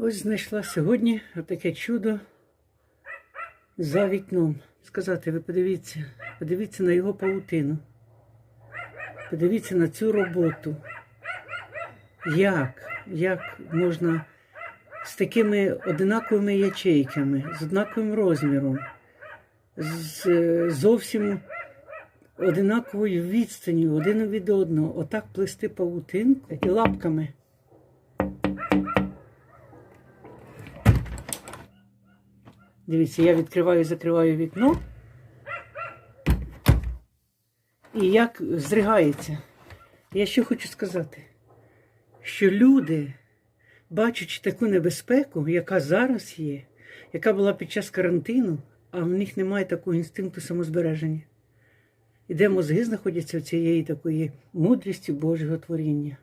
Ось знайшла сьогодні таке чудо за вікном. Сказати, ви подивіться, подивіться на його паутину. Подивіться на цю роботу. Як? Як можна з такими одинаковими ячейками, з однаковим розміром, з зовсім одинаковою відстанню один від одного, отак плести павутинку і лапками. Дивіться, я відкриваю і закриваю вікно. І як зригається. Я що хочу сказати, що люди, бачачи таку небезпеку, яка зараз є, яка була під час карантину, а в них немає такого інстинкту самозбереження. І де мозги знаходяться в цієї такої мудрості Божого творіння.